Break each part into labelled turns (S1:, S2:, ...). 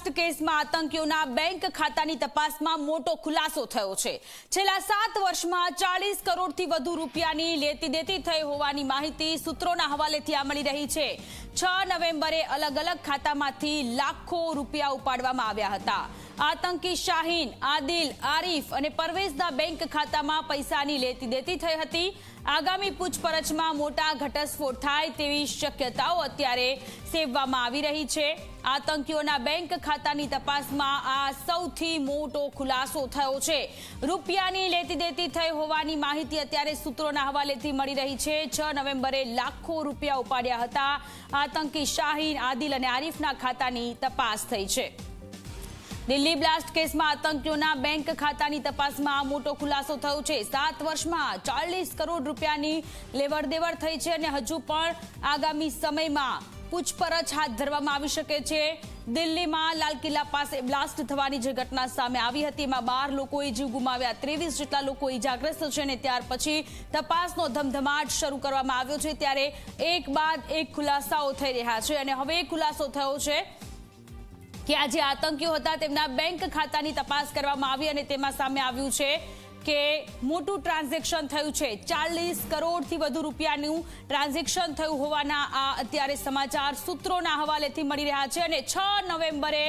S1: Blast કેસમાં આતંકીઓના bank ખાતાની તપાસમાં મોટો ખુલાસો થયો છે. છેલ્લા સાત વર્ષમાં ચાલીસ કરોડથી વધુ રૂપિયાની લેતી દેતી થઈ હોવાની માહિતી સૂત્રોના હવાલેથી આ મળી રહી છે. છ નવેમ્બરે અલગ અલગ ખાતામાંથી લાખો રૂપિયા ઉપાડવામાં આવ્યા હતા. આતંકી શાહીન, આદિલ, આરીફ અને પરવેઝના બેંક ખાતામાં પૈસાની લેતી દેતી થઈ હતી. આગામી પૂછપરછમાં મોટા ઘટસ્ફોટ થાય તેવી શક્યતાઓ અત્યારે સેવવામાં આવી રહી છે. આતંકીઓના બેંક ખાતાની તપાસમાં આ સૌથી મોટો ખુલાસો થયો છે. રૂપિયાની લેતી દેતી થઈ હોવાની માહિતી અત્યારે સૂત્રોના હવાલેથી મળી રહી છે. છ નવેમ્બરે લાખો રૂપિયા ઉપાડ્યા હતા. આતંકી શાહીન, આદિલ અને આરીફના ખાતાની તપાસ થઈ છે. દિલ્હી બ્લાસ્ટ કેસમાં આતંકીઓના બેંક ખાતાની તપાસમાં આ મોટો ખુલાસો થયો છે. સાત વર્ષમાં ચાલીસ કરોડ રૂપિયાની લેવડ દેવડ થઈ છે અને હજુ પણ આગામી સમયમાં પૂછપરછ હાથ ધરવામાં આવી શકે છે. દિલ્હીમાં લાલ કિલ્લા પાસે બ્લાસ્ટ થવાની જે ઘટના સામે આવી હતી, એમાં બાર લોકોએ જીવ ગુમાવ્યા, ત્રેવીસ જેટલા લોકો ઇજાગ્રસ્ત છે અને ત્યાર પછી તપાસનો ધમધમાટ શરૂ કરવામાં આવ્યો છે. ત્યારે એક બાદ એક ખુલાસાઓ થઈ રહ્યા છે અને હવે ખુલાસો થયો છે કે આ જે આતંકીઓ હતા, તેમના બેંક ખાતાની તપાસ કરવામાં આવી અને તેમાં સામે આવ્યું છે કે મોટું ટ્રાન્ઝેક્શન થયું છે. ચાલીસ કરોડથી વધુ રૂપિયાનું ટ્રાન્ઝેક્શન થયું હોવાના આ અત્યારે સમાચાર સૂત્રોના હવાલેથી મળી રહ્યા છે અને છ નવેમ્બરે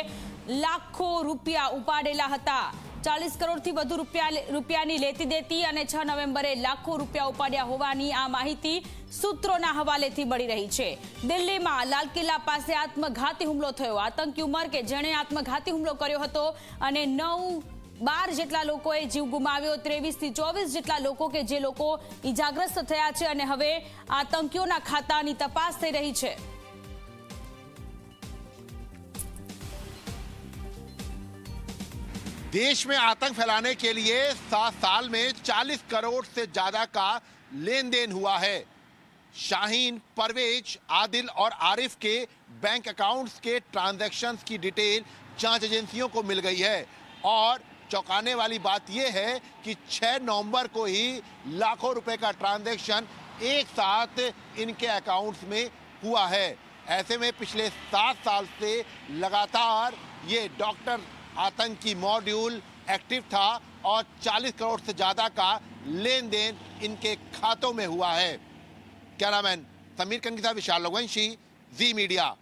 S1: લાખો રૂપિયા ઉપાડેલા હતા. ચાલીસ કરોડથી વધુ રૂપિયા રૂપિયાની લેતી દેતી અને છ નવેમ્બરે લાખો રૂપિયા ઉપાડ્યા હોવાની આ માહિતી સૂત્રોના હવાલેથી મળી રહી છે. દિલ્હીમાં લાલ કિલ્લા પાસે આત્મઘાતી હુમલો થયો. આતંકી ઉમર કે જેણે આત્મઘાતી હુમલો કર્યો હતો અને નવ બાર જેટલા લોકોએ જીવ ગુમાવ્યો ત્રેવીસ થી ચોવીસ જેટલા લોકો કે જે લોકો ઈજાગ્રસ્ત થયા છે અને હવે આતંકીઓના ખાતાની તપાસ થઈ રહી છે
S2: देश में आतंक फैलाने के लिए सात साल में 40 करोड़ से ज्यादा का लेन देन हुआ है शाहीन परवेज आदिल और आरिफ के बैंक अकाउंट्स के ट्रांजैक्शंस की डिटेल जांच एजेंसियों को मिल गई है और चौंकाने वाली बात यह है कि 6 नवंबर को ही लाखों रुपए का ट्रांजैक्शन एक साथ इनके अकाउंट्स में हुआ है। ऐसे में पिछले सात साल से लगातार ये डॉक्टर आतंकी मॉड्यूल एक्टिव था और 40 करोड़ से ज़्यादा का लेन देन इनके खातों में हुआ है। Cameraman Sameer Kangita Vishal Raghuvanshi Zee media.